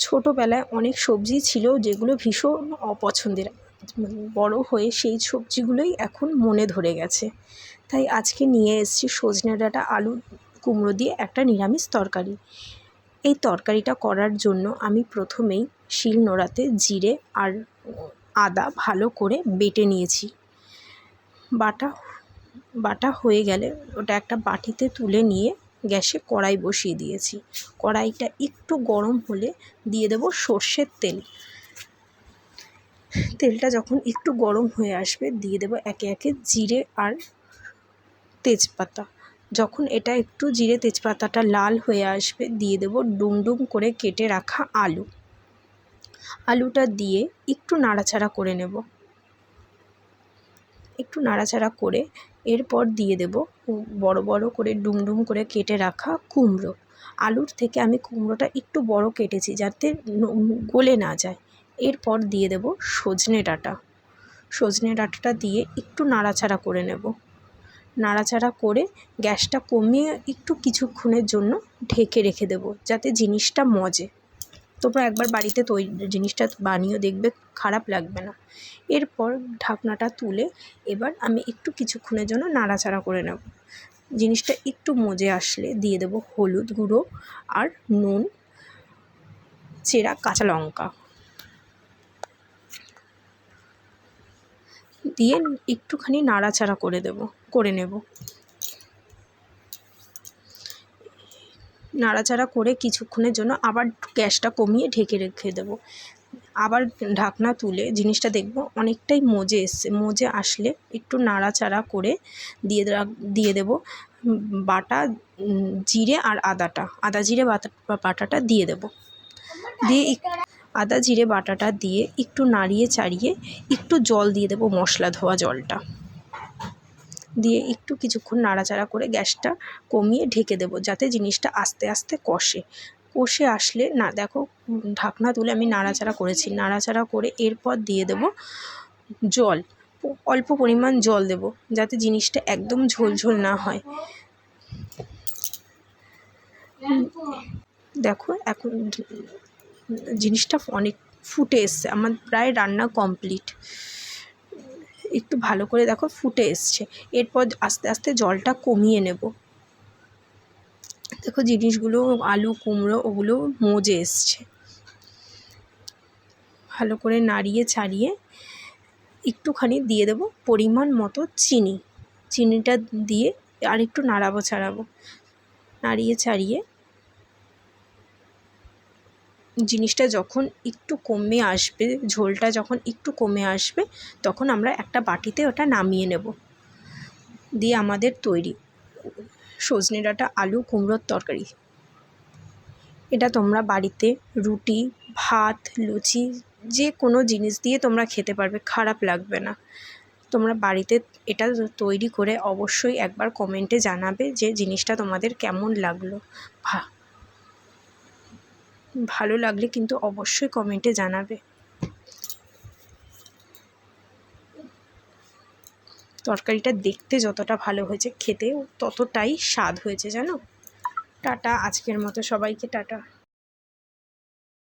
ছোটোবেলায় অনেক সবজি ছিল যেগুলো ভীষণ অপছন্দের। বড় হয়ে সেই সবজিগুলোই এখন মনে ধরে গেছে। তাই আজকে নিয়ে এসেছি সজনে ডাঁটা, আলু কুমড়ো দিয়ে একটা নিরামিষ তরকারি। এই তরকারিটা করার জন্য আমি প্রথমেই শিল নোড়াতে জিরে আর আদা ভালো করে বেটে নিয়েছি। বাটা বাটা হয়ে গেলে ওটা একটা বাটিতে তুলে নিয়ে গ্যাসে কড়াই বসিয়ে দিয়েছি। কড়াইটা একটু গরম হলে দিয়ে দেবো সর্ষের তেল। তেলটা যখন একটু গরম হয়ে আসবে, দিয়ে দেবো একে একে জিরে আর তেজপাতা। যখন এটা একটু জিরে তেজপাতাটা লাল হয়ে আসবে, দিয়ে দেবো ডুমডুম করে কেটে রাখা আলু। আলুটা দিয়ে একটু নাড়াচাড়া করে নেব। একটু নাড়াচাড়া করে এরপর দিয়ে দেব বড় বড় করে ডুমডুম করে কেটে রাখা কুমড়ো। আলুর থেকে আমি কুমড়োটা একটু বড় কেটেছি যাতে গলে না যায়। এরপর দিয়ে দেব সজনে ডাঁটা। সজনে ডাঁটাটা দিয়ে একটু নাড়াচাড়া করে নেব। নাড়াচাড়া করে গ্যাসটা কমিয়ে একটু কিছুক্ষণের জন্য ঢেকে রেখে দেবো যাতে জিনিসটা মজে। তোমরা একবার বাড়িতে তৈরি জিনিসটা বানিয়ে দেখবে, খারাপ লাগবে না। এরপর ঢাকনাটা তুলে এবার আমি একটু কিছুক্ষণের জন্য নাড়াচাড়া করে নেব। জিনিসটা একটু মজে আসলে দিয়ে দেবো হলুদ গুঁড়ো আর নুন, চেরা কাঁচা লঙ্কা। দিয়ে একটুখানি নাড়াচাড়া করে দেব, করে নেব। নাড়াচাড়া করে কিছুক্ষণের জন্য আবার গ্যাসটা কমিয়ে ঢেকে রেখে দেবো। আবার ঢাকনা তুলে জিনিসটা দেখব অনেকটাই মজে এসছে। মজে আসলে একটু নাড়াচাড়া করে দিয়ে দিয়ে দেবো বাটা জিরে আর আদাটা। আদা জিরে বাটা, বাটাটা দিয়ে দেবো। দিয়ে আদা জিরে বাটাটা দিয়ে একটু নাড়িয়ে চাড়িয়ে একটু জল দিয়ে দেবো মশলা ধোয়া জলটা। দিয়ে একটু কিছুক্ষণ নাড়াচাড়া করে গ্যাসটা কমিয়ে ঢেকে দেবো, যাতে জিনিসটা আস্তে আস্তে কষে। কষে আসলে না, দেখো ঢাকনা তুলে আমি নাড়াচাড়া করেছি। নাড়াচাড়া করে এরপর দিয়ে দেব জল, অল্প পরিমাণ জল দেব, যাতে জিনিসটা একদম ঝোলঝোল না হয়। দেখো এখন জিনিসটা অনেক ফুটে এসছে, আমার প্রায় রান্না কমপ্লিট। একটু ভালো করে দেখো ফুটে এসছে। এরপর আস্তে আস্তে জলটা কমিয়ে নেব। দেখো জিনিসগুলো, আলু, কুমড়ো, ওগুলো মজে এসছে। ভালো করে নাড়িয়ে ছাড়িয়ে একটুখানি দিয়ে দেবো পরিমাণ মতো চিনি। চিনিটা দিয়ে আর একটু নাড়াবো ছাড়াবো নাড়িয়ে ছাড়িয়ে জিনিসটা যখন একটু কমে আসবে, ঝোলটা যখন একটু কমে আসবে, তখন আমরা একটা বাটিতে ওটা নামিয়ে নেব। দিয়ে আমাদের তৈরি সজনে ডাঁটা, আলু, কুমড়োর তরকারি। এটা তোমরা বাড়িতে রুটি, ভাত, লুচি, যে কোনো জিনিস দিয়ে তোমরা খেতে পারবে, খারাপ লাগবে না। তোমরা বাড়িতে এটা তৈরি করে অবশ্যই একবার কমেন্টে জানাবে যে জিনিসটা তোমাদের কেমন লাগল। ভা ভালো লাগলে কিন্তু অবশ্যই কমেন্টে জানাবে। তরকারিটা দেখতে যতটা ভালো হয়েছে, খেতেও ততটাই স্বাদ হয়েছে, জানো? টাটা, আজকের মতো সবাইকে টাটা।